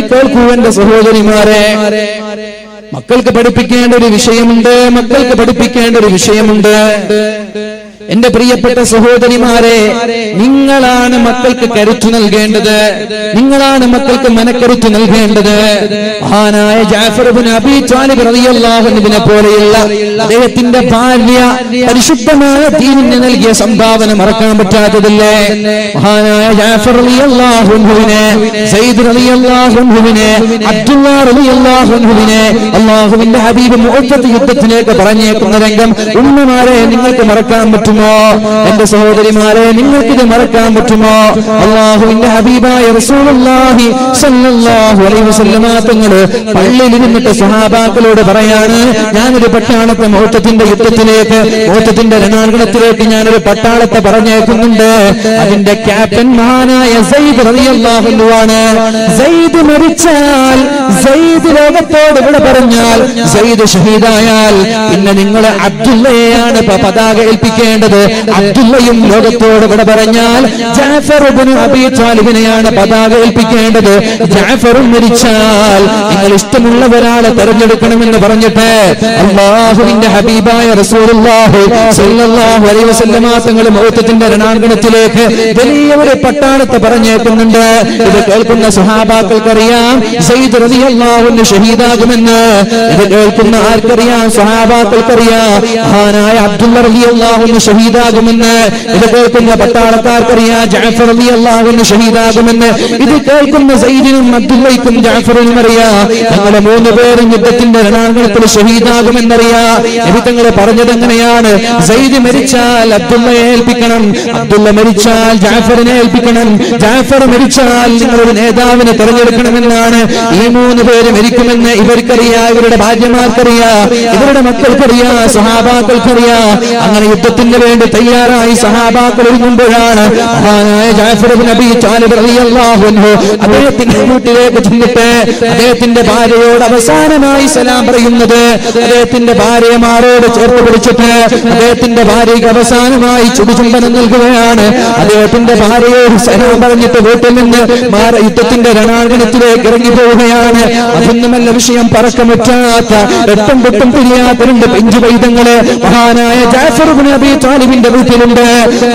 കേൾക്കൂ എന്റെ സഹോദരിമാരെ. മക്കൾക്ക് പഠിപ്പിക്കേണ്ട ഒരു വിഷയമുണ്ട് മക്കൾക്ക് പഠിപ്പിക്കേണ്ട ഒരു വിഷയമുണ്ട്. എന്റെ പ്രിയപ്പെട്ട സഹോദരിമാരെ നിങ്ങളാണ് മക്കൾക്ക് കരുത്തു നൽകേണ്ടത്. നിങ്ങളാണ് മക്കൾക്ക് മനക്കരുത്തു നൽകേണ്ടത്. മഹാനായ ജാഫർ അബി അബീ ത്വാലിബ് റളിയല്ലാഹു അൻഹുവിനെ പോലെയുള്ള അദ്ദേഹത്തിന്റെ ഭാര്യ പരിശുദ്ധമായ ദീനിന് നൽകിയ സംഭാവന മറക്കാൻ പറ്റാത്തതല്ലേ? മഹാനായ ജാഫർ റളിയല്ലാഹു അൻഹുവിനെ സയ്യിദ് റളിയല്ലാഹു അബ്ദുള്ള അബ്ദുല്ലാ റളിയല്ലാഹു അൻഹുവിനെ അല്ലാഹുവിന്റെ ഹബീബ് മുഹത്തത്ത് യുദ്ധത്തിലേക്ക് പറഞ്ഞേക്കുന്ന രംഗം ഉമ്മമാരെ നിങ്ങൾക്ക് മറക്കാൻ പറ്റുമോ? എന്റെ സഹോദരിമാരെ നിങ്ങൾക്കിത് മറക്കാൻ പറ്റുമോ? അള്ളാഹുവിന്റെ ഹബീബായ റസൂലുള്ളാഹി അലൈഹി വസല്ലമ പള്ളിയിൽ ഇരുന്നിട്ട് സഹാബാക്കളോട് പറയാണ് ഞാനൊരു പട്ടാളത്തെ മൗത്തത്തിന്റെ യുദ്ധത്തിലേക്ക് മൗത്തത്തിന്റെ രണാങ്കണത്തിലേക്ക് ഞാനൊരു പട്ടാളത്തെ പറഞ്ഞേക്കുന്നുണ്ട് അതിന്റെ ക്യാപ്റ്റൻ മഹാനായ സയ്യിദ് റളിയല്ലാഹു അൻഹു ആണ് സയ്യിദ് മരിച്ചാൽ സയ്യിദ് ലോകത്തോട് ഇവിടെ പറഞ്ഞാൽ സയ്യിദ് ഷഹീദായാൽ പിന്നെ നിങ്ങൾ അബ്ദുള്ളയെയാണ് പ- പതാക ഏൽപ്പിക്കേണ്ടത്. അബ്ദുള്ളയും ലോകത്തോട് ഇവിടെ പറഞ്ഞാൽ ജാഫർ അബീ പതാക ഏൽപ്പിക്കേണ്ടത്. ജാഫറും മരിച്ചാൽ നിങ്ങൾ ഇഷ്ടമുള്ള ഒരാളെ തെരഞ്ഞെടുക്കണമെന്ന് പറഞ്ഞിട്ട് അള്ളാഹുവിന്റെ ഹബീബായ റസൂലുള്ളാഹി അലൈഹി വസല്ലമ മൗത്തത്തിന്റെ രണാങ്കണത്തിലേക്ക് വലിയ ഒരു പട്ടാളത്തെ പറഞ്ഞേക്കുന്നുണ്ട്. ഇത് കേൾക്കുന്ന സുഹാബാക്കൾക്കറിയാം സയ്യിദ് റളിയല്ലാഹുവിന് ഷഹീദാകുമെന്ന് ഇത് കേൾക്കുന്ന ആർക്കറിയാം? സുഹാബാക്കൾക്കറിയാം മഹാനായ അബ്ദുള്ള റളിയല്ലാഹുവിന് ഷഹീദാകുമെന്ന് ഇത് കേൾക്കുന്ന പട്ടാളക്കാർക്കറിയാം. ജാഫർ റളിയല്ലാഹുവിന് ഷഹീദാകുമെന്ന്. ഇത് കേൾക്കുന്ന സൈദിനും അബ്ദുള്ളയ്ക്കും ജാഫറിനും അറിയാം. ഞങ്ങളെ മൂന്ന് പേരും യുദ്ധത്തിന്റെ രണാങ്കണത്തിൽ ഷഹീദാകുമെന്നറിയാം. തങ്ങൾ പറഞ്ഞത് എങ്ങനെയാണ്? സൈദ് മരിച്ചാൽ അബ്ദുള്ളയെ ഏൽപ്പിക്കണം അബ്ദുള്ള മരിച്ചാൽ ജാഫറിനെ ഏൽപ്പിക്കണം ജാഫർ മരിച്ചാൽ നിങ്ങളൊരു നേതാവിനെ തെരഞ്ഞെടുക്കണമെന്നാണ്. ഈ മൂന്ന് പേര് മരിക്കുമെന്ന് ഇവർക്കറിയാം ഇവരുടെ ഭാര്യമാർക്കറിയാം ഇവരുടെ മക്കൾക്കറിയാം. സഹാബാക്കൾക്കറിയാം. അങ്ങനെ യുദ്ധത്തിന് വേണ്ടി തയ്യാറായി സഹാബാക്കൾ ഒരുങ്ങുമ്പോഴാണ് അദ്ദേഹത്തിന്റെ വീട്ടിലേക്ക് ചെന്നിട്ട് അദ്ദേഹത്തിന്റെ ഭാര്യയോട് അവസാനമായി സലാം പറയുന്നത് അദ്ദേഹത്തിന്റെ ഭാര്യമാരോട് ചേർത്ത് പിടിച്ചിട്ട് അദ്ദേഹത്തിന്റെ ഭാര്യയ്ക്ക് അവസാനമായി ചുടുചുംബനം നൽകുകയാണ്. അദ്ദേഹത്തിന്റെ ഭാര്യയോട് സലാം പറഞ്ഞിട്ട് വീട്ടിൽ നിന്ന് യുദ്ധത്തിന്റെ രണാങ്കണത്തിലേക്ക് ഇറങ്ങി പോവുകയാണ് അതൊന്നുമല്ല വിഷയം പറക്കമറ്റാത്ത രക്തം പൊട്ടും പിരിയാത്ത രണ്ട് പെഞ്ചു മഹാനായ ജാഫർ നബി താലിബിന്റെ വീട്ടിലുണ്ട്.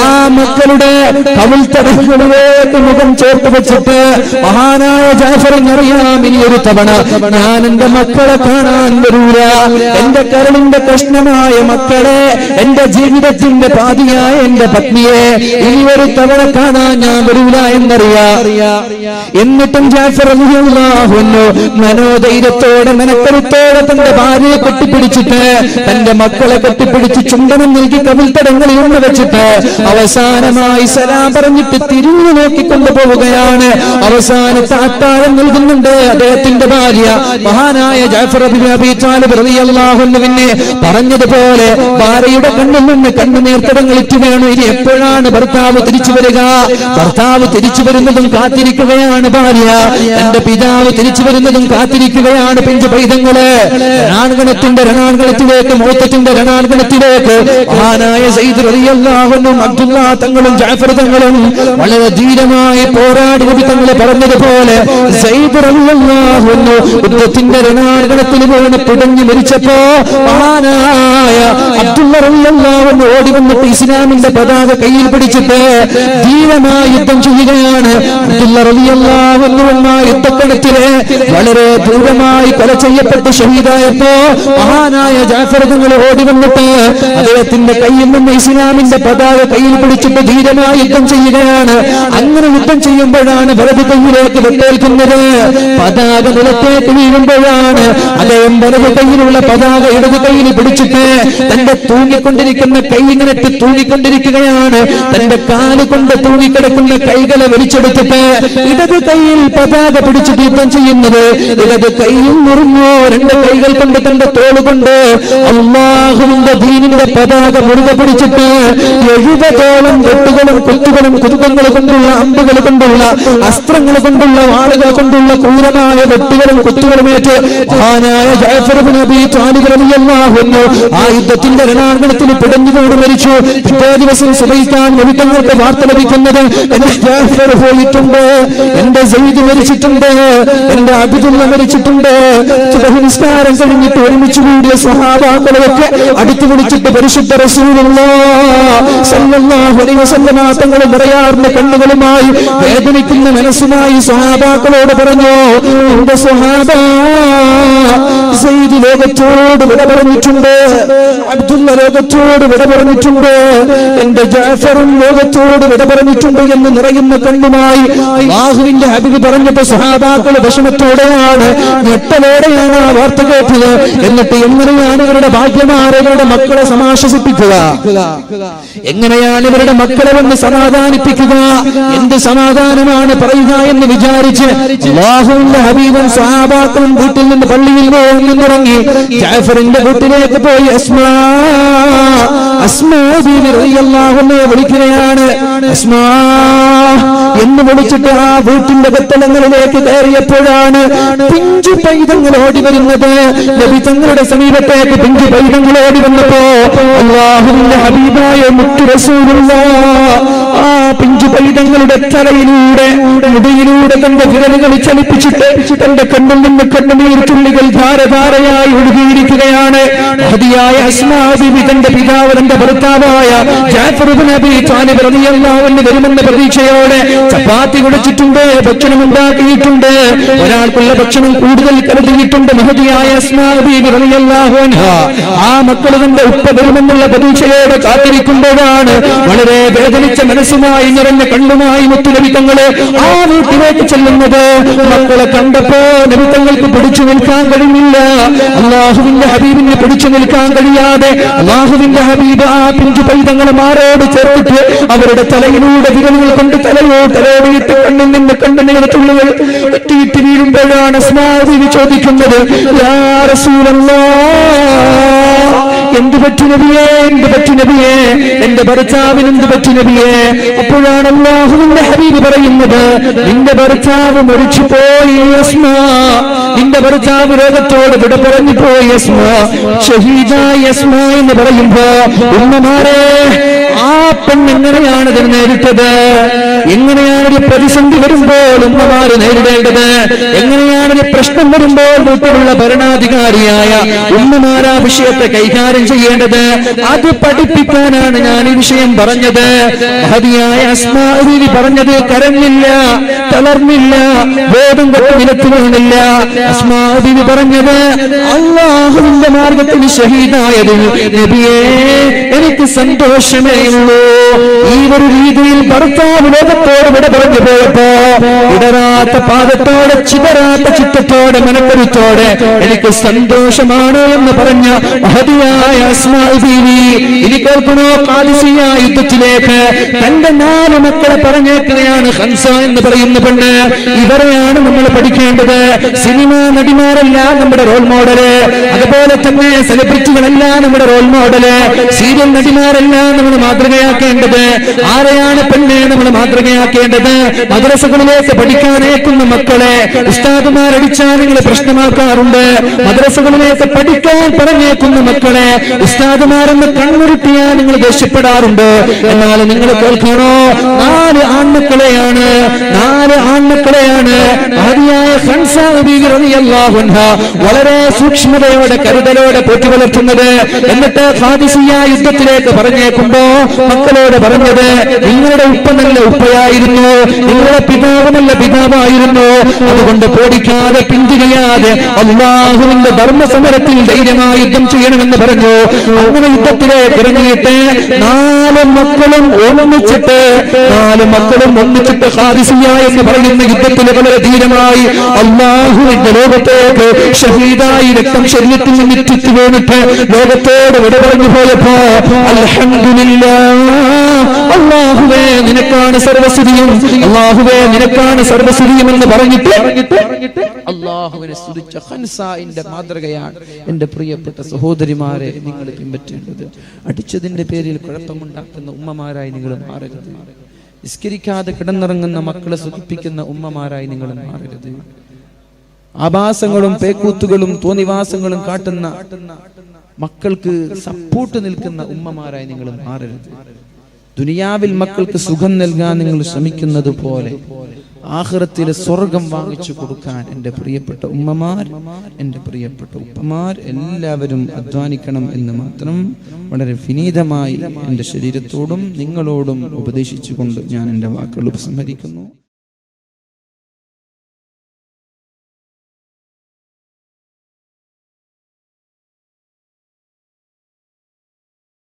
ആ മക്കളുടെ കവിൾത്തടങ്ങളിലേക്ക് മുഖം ചേർത്ത് വെച്ചിട്ട് മഹാനായ ജാഫറിനറിയാം ഇനി ഒരു തവണ ഞാൻ എന്റെ മക്കളെ കാണാൻ വരൂല. എന്റെ കരളിന്റെ പ്രശ്നമായ മക്കളെ എന്റെ ജീവിതത്തിന്റെ പാതിയായ എന്റെ പത്നിയെ ഇനി ഒരു തവണ കാണാൻ ഞാൻ വരൂല എന്നറിയാ. എന്നിട്ടും ജാഫർ മനോധൈര്യത്തോടെ മനക്കരുത്തോടെ തന്റെ ഭാര്യയെ കെട്ടിപ്പിടിച്ചിട്ട് തന്റെ മക്കളെ കെട്ടിപ്പിടിച്ച് ചുണ്ടനം നൽകി കവിൽത്തടങ്ങളിൽ ഒന്ന് വെച്ചിട്ട് അവസാനമായി സലാം പറഞ്ഞിട്ട് തിരിഞ്ഞു നോക്കിക്കൊണ്ടു പോവുകയാണ്. അവസാനത്തെ അത്താഴം നൽകുന്നുണ്ട്. അദ്ദേഹത്തിന്റെ ഭാര്യ മഹാനായ ജാഫർ അൻഹുവിനെ പറഞ്ഞതുപോലെ ഭാര്യയുടെ കണ്ണിൽ നിന്ന് കണ്ണുനീർത്തടങ്ങൾ വേണം. ഇനി എപ്പോഴാണ് ഭർത്താവ് തിരിച്ചു വരിക? ഭർത്താവ് തിരിച്ചു വരുന്നതും കാത്തിരിക്കുകയാണ് ഭാര്യ. എന്റെ പിതാവ് തിരിച്ചു വരുന്നതും കാത്തിരിക്കുകയാണ് പിഞ്ചു പൈതങ്ങൾ. രണാങ്കണത്തിന്റെ രണാങ്കണത്തിലേക്ക് മൗത്തത്തിന്റെ രണാങ്കണത്തിലേക്ക് മഹാനായ സയ്യിദ് റളിയല്ലാഹു അൻഹു അബ്ദുല്ലാ തങ്ങളും ജാഫർ തങ്ങളും വളരെ ധീരമായി പോരാടി നബി തങ്ങൾ പറഞ്ഞതുപോലെ സയ്യിദ് റളിയല്ലാഹു അൻഹു യുദ്ധത്തിന്റെ രണാങ്കണത്തിൽ വീണ് പിടഞ്ഞു മരിച്ചപ്പോ മഹാനായ അബ്ദുള്ള റളിയല്ലാഹു അൻഹു ഓടി വന്നിട്ട് ഇസ്ലാമിന്റെ പതാക കയ്യിൽ പിടിച്ചിട്ട് ധീരമായി യുദ്ധം ചെയ്യുകയാണ്. അബ്ദുള്ള റളിയല്ലാഹു അൻഹു എന്ന യുദ്ധക്കളത്തിൽ വളരെ ദൂരമായി കൊല ചെയ്യപ്പെട്ട് ഷഹീദായപ്പോ മഹാനായ ജാഫർ തങ്ങൾ ഓടി വന്നിട്ട് അദ്ദേഹത്തിന്റെ കയ്യിൽ നിന്ന് ഇസ്ലാമിന്റെ പതാക കയ്യിൽ പിടിച്ചിട്ട് ധീരമായി യുദ്ധം ചെയ്യുകയാണ്. അങ്ങനെ യുദ്ധം ചെയ്യുമ്പോഴാണ് വലത് കയ്യിലേക്ക് വെട്ടേൽക്കുന്നത്. പതാക നിലത്തേക്ക് വീഴുമ്പോഴാണ് അദ്ദേഹം വലത് കയ്യിലുള്ള പതാക ഇടത് കയ്യിൽ പിടിച്ചിട്ട് തന്റെ തൂങ്ങിക്കൊണ്ടിരിക്കുന്ന കൈ ഇങ്ങനെ തൂങ്ങിക്കൊണ്ടിരിക്കുകയാണ്. തന്റെ കാൽ കൊണ്ട് തൂങ്ങിക്കിടക്കുന്ന കൈകളെ വലിച്ചെടുത്തിട്ട് ഇടത് കൈയിൽ പതാക പിടിച്ചിട്ട് യുദ്ധം ചെയ്യുന്നത്. ഇടത് കൈയും മുറിഞ്ഞോ രണ്ട് കൈകൾ കൊണ്ട് തന്റെ തോൾ കൊണ്ട് അള്ളാ അള്ളാഹുവിന്റെ ദീനിന്റെ പതാക മുറുകെ പിടിച്ചിട്ട് എഴുപതോളം വെട്ടുകളും കുത്തുകളും കുതുകങ്ങൾ കൊണ്ടുള്ള അമ്പുകൾ കൊണ്ടുള്ള അസ്ത്രങ്ങൾ കൊണ്ടുള്ള വാളുകൾ കൊണ്ടുള്ള ക്രൂരമായ വെട്ടുകളും മഹാനായ അബീ താലിബ് റളിയല്ലാഹു അൻഹു ആ യുദ്ധത്തിന്റെ രണാങ്കണത്തിൽ പിടഞ്ഞുകൊണ്ട് മരിച്ചു. പിറ്റേ ദിവസം സുഖിക്കാൻ ലഭിക്കങ്ങൾക്ക് വാർത്ത ലഭിക്കുന്നത് എന്റെ ജാഫർ പോയിട്ടുണ്ട് എന്റെ സെയ്ദ് മരിച്ചിട്ടുണ്ട് എന്റെ അബിദുള്ള മരിച്ചിട്ടുണ്ട്. നിസ്കാരം കഴിഞ്ഞിട്ട് ഒരുമിച്ച് കൂടിയ സഹാബാക്കളെയൊക്കെ അടുത്ത് വിളിച്ചിട്ട് പരിശുദ്ധ റസൂലുള്ള തങ്ങൾ നിറയാറുന്ന കണ്ണുകളുമായി വേദനിക്കുന്ന മനസ്സുമായി സ്വഹാബാക്കളോട് പറഞ്ഞു എന്റെ സ്വഹാബ ലോകത്തോട് വിട പറഞ്ഞിട്ടുണ്ട് അബ്ദുള്ള ലോകത്തോട് വിട പറഞ്ഞിട്ടുണ്ട് എന്റെ ജാഫറും ലോകത്തോട് വിട പറഞ്ഞിട്ടുണ്ട് എന്ന് നിറയുന്ന കണ്ണുമായി ബാഹുവിന്റെ ഹബിബ് പറഞ്ഞപ്പോ സഹാബാക്കൾ വിഷമത്തോടെയാണ് ഞെട്ടലോടെയാണ് ആ വാർത്ത കേട്ടത് എന്നിട്ട് എങ്ങനെയാണ് ഇവരുടെ ഭാഗ്യമാരെ ഇവരുടെ മക്കളെ സമാശസിപ്പിക്കുക എങ്ങനെയാണ് ഇവരുടെ മക്കളെ വന്ന് സമാധാനിപ്പിക്കുക? എന്ത് സമാധാനമാണ് പറയുക എന്ന് വിചാരിച്ച് അല്ലാഹുവിന്റെ ഹബീബൻ സഹാബാക്കളും വീട്ടിൽ നിന്ന് പള്ളിയിൽ നിന്നിറങ്ങി ജാഫറിന്റെ വീട്ടിലേക്ക് പോയി അസ്മാ അസ്മാ വിളിക്കുകയാണ്. അസ്മാ എന്ന് വിളിച്ചിട്ട് ആ വീട്ടിന്റെ വെത്തലങ്ങളിലേക്ക് കയറിയപ്പോഴാണ് പിഞ്ചു പൈതങ്ങൾ ഓടി വരുന്നത്. നബി തങ്ങളുടെ സമീപത്തേക്ക് പിഞ്ചു പൈതങ്ങൾ ഓടി വന്നപ്പോ അള്ളാഹുവിന്റെ ഹബീബായ മുത്തു റസൂലുള്ള ആ പിഞ്ചു പൈതങ്ങളുടെ തലയിലൂടെ മുടിയിലൂടെ തന്റെ വിരലുകൾ ചലിപ്പിച്ചിട്ട് തന്റെ കണ്ണിൽ നിന്ന് കണ്ണുനീർ തുള്ളികൾ ധാരധാരയായി ഒഴുകിയിരിക്കുകയാണ്. ഹതിയായ അസ്മാബിബി തന്റെ പിതാവ് തന്റെ ഭർത്താവായ ജാഫർ ഇബ്നു അബീ താലിബ് റളിയല്ലാഹു അൻഹു വരുമെന്ന പ്രതീക്ഷയോടെ ചപ്പാത്തി കുടിച്ചിട്ടുണ്ട് ഭക്ഷണം ഉണ്ടാക്കിയിട്ടുണ്ട്. ഒരാൾക്കുള്ള ഭക്ഷണം കൂടുതൽ കരുതിയിട്ടുണ്ട് മഹതിയായ അസ്മാബിബി അൻഹ. ആ മക്കൾ തന്റെ ഉപ്പ വരുമെന്നുള്ള പ്രതീക്ഷയോടെ കാത്തിരിക്കുമ്പോഴാണ് വളരെ വേദനിച്ച മനസ്സുമായി നിറഞ്ഞ കണ്ണുമായി മുത്തുലഭിത്തങ്ങൾ ആ വീട്ടിലേക്ക് ചെല്ലുന്നത് മക്കളെ കണ്ടപ്പോ നബിത്തങ്ങൾക്ക് പിടിച്ചു നിൽക്കാൻ കഴിഞ്ഞില്ല അള്ളാഹുവിന്റെ ഹബീബിനെ പിടിച്ചു നിൽക്കാൻ കഴിയാതെ അള്ളാഹുവിന്റെ ഹബീബ് ആ പിഞ്ചു പൈതങ്ങളെ മാറോട് ചേർത്തിട്ട് അവരുടെ തലയിലൂടെ വിരലുകൾ കൊണ്ട് തലയോ തലയോടിയിട്ട് കണ്ണിൽ നിന്ന് കണ്ണിനെ തുള്ളുകൾ എത്തിയിട്ട് വീഴുമ്പോഴാണ് അസ്മാദേവി ചോദിക്കുന്നത് യാ എന്ത് പറ്റി നബിയേ? എന്ത് പറ്റി നബിയേ? എന്റെ ഭർത്താവിന് എന്ത് പറ്റി നബിയേ? അപ്പോഴാണ് അള്ളാഹുവിന്റെ ഹബീബ് പറയുന്നത് നിന്റെ ഭർത്താവ് മരിച്ചു പോയി നിന്റെ ഭർത്താവ് രോഗത്തോട് വിട പറഞ്ഞു പോയി എന്ന് പറയുമ്പോ ഉമ്മമാരെ ആ പെണ്ണെങ്ങനെയാണ് ഇതിന് നേരിട്ടത്? എങ്ങനെയാണ് ഒരു പ്രതിസന്ധി വരുമ്പോൾ ഉമ്മമാര് നേരിടേണ്ടത്? എങ്ങനെയാണ് ഒരു പ്രശ്നം വരുമ്പോൾ വീട്ടിലുള്ള ഭരണാധികാരിയായ ഉമ്മമാർ ആ വിഷയത്തെ കൈകാര്യം ചെയ്യേണ്ടത്? അത് പഠിപ്പിക്കാനാണ് ഞാൻ ഈ വിഷയം പറഞ്ഞത്. മഹതിയായ അസ്മാരി പറഞ്ഞത് കരഞ്ഞില്ല തളർന്നില്ല ബോധം കൊണ്ട് നിലത്ത് വീണില്ല. അസ്മാരി പറഞ്ഞത് അള്ളാഹുവിന്റെ മാർഗത്തിൽ ഷഹീദായതിൽ നബിയേ എനിക്ക് സന്തോഷമേ ഉള്ളൂ. ഈ ഒരു രീതിയിൽ ഭർത്താവ് ലോകത്തോട് വിട പറഞ്ഞു പോയപ്പോ ഇടരാത്ത പാദത്തോടെ ചിതരാത്ത ചിത്തത്തോടെ മനക്കരുത്തോടെ എനിക്ക് സന്തോഷമാണ് എന്ന് പറഞ്ഞ മഹതിയായ അസ്മാവി ബീവി ഇനി കേൾക്കണോ കാലിസിയ യുദ്ധത്തിലേക്ക്? തന്റെ നാല് മക്കളെ പറഞ്ഞേക്കുകയാണ് ഹംസ എന്ന് പറയുന്ന പെണ്ണ്. ഇവരെയാണ് നമ്മൾ പഠിക്കേണ്ടത്. സിനിമ നടിമാരല്ല നമ്മുടെ റോൾ മോഡൽ അതുപോലെ തന്നെ സെലിബ്രിറ്റികളല്ല നമ്മുടെ റോൾ മോഡൽ സീരിയൽ നടിമാരല്ല നമ്മൾ മാതൃകയാക്കേണ്ടത്. ആരെയാണ് പെണ്ണ് നമ്മൾ മാതൃകയാക്കേണ്ടത് മദ്രസകളിലേക്ക് പഠിക്കാനേക്കുന്ന മക്കളെ ഉസ്താദുമാരടിച്ചാൽ നിങ്ങൾ പ്രശ്നമാക്കാറുണ്ട്. മദ്രസകളിലേക്ക് പഠിക്കാൻ പറഞ്ഞേക്കുന്ന മക്കളെ ഉസ്താദുമാരെന്ന് കണ്ണുരുട്ടിയാൽ നിങ്ങൾ ദേഷ്യപ്പെടാറുണ്ട്. എന്നാൽ നിങ്ങൾ കേൾക്കണോ? നാല് ആൺമക്കളെയാണ് നാല് ആൺമക്കളെയാണ്. ആദിയായ വളരെ സൂക്ഷ്മതയോടെ കരുതലോടെ പോറ്റി വളർത്തുന്നത്. എന്നിട്ട് ഖാദിസിയ യുദ്ധത്തിലേക്ക് പറഞ്ഞേക്കുമ്പോ മക്കളോട് പറഞ്ഞത് നിങ്ങളുടെ ഉപ്പ നല്ല ഉപ്പയായിരുന്നു നിങ്ങളുടെ പിതാവ് നല്ല പിതാവായിരുന്നു. അതുകൊണ്ട് പേടിക്കാതെ പിന്തിരിയാതെ അള്ളാഹുവിന്റെ ധർമ്മസമരത്തിൽ ധൈര്യമായി യുദ്ധം ചെയ്യണമെന്ന് പറഞ്ഞു. അങ്ങനെ യുദ്ധത്തിലേക്ക് ഇറങ്ങിയിട്ട് നാല് മക്കളും ഒന്നിച്ചിട്ട് നാല് മക്കളും ഒന്നിച്ചിട്ട് ഹാദിസിയ എന്ന് പറയുന്ന യുദ്ധത്തിൽ വളരെ ധീരമായി അള്ളാഹുവിന്റെ ലോകത്തേക്ക് ഷഹീദായി രക്തം ശരീരത്തിൽ നിന്ന് ചുറ്റി വീണിട്ട് ലോകത്തോട് വിട പറഞ്ഞു പോയപ്പോ അള്ളാഹുവേ നിനക്കാണ് സർവസ്തുതിയും അള്ളാഹുവേ നിനക്കാണ് സർവസ്തുതിയും എന്ന് പറഞ്ഞിട്ട് അള്ളാഹുവിനെ സ്തുതിച്ച ഹൻസായിന്റെ മാതൃകയാണ് എന്റെ പ്രിയപ്പെട്ട സഹോദരിമാരെ നിങ്ങൾ പിൻപറ്റേണ്ടത്. അടിച്ചതിന്റെ പേരിൽ കുഴപ്പമുണ്ടാക്കുന്ന ഉമ്മമാരായി നിങ്ങൾ മാറരുത്. നിസ്കരിക്കാതെ കിടന്നിറങ്ങുന്ന മക്കളെ സുഖിപ്പിക്കുന്ന ഉമ്മമാരായി നിങ്ങൾ മാറരുത്. ആഭാസങ്ങളും പേക്കൂത്തുകളും തോന്നിവാസങ്ങളും കാട്ടുന്ന മക്കൾക്ക് സപ്പോർട്ട് നിൽക്കുന്ന ഉമ്മമാരായി നിങ്ങൾ മാറരുത്. ദുനിയാവിൽ മക്കൾക്ക് സുഖം നൽകാൻ നിങ്ങൾ ശ്രമിക്കുന്നത് പോലെ ആഹ്റത്തിലെ സ്വർഗം വാങ്ങിച്ചു കൊടുക്കാൻ എന്റെ പ്രിയപ്പെട്ട ഉമ്മമാർ എന്റെ പ്രിയപ്പെട്ട ഉപ്പമാർ എല്ലാവരും അധ്വാനിക്കണം എന്ന് മാത്രം വളരെ വിനീതമായി എന്റെ ശരീരത്തോടും നിങ്ങളോടും ഉപദേശിച്ചുകൊണ്ട് ഞാൻ എന്റെ വാക്കുകൾ ഉപസംഹരിക്കുന്നു.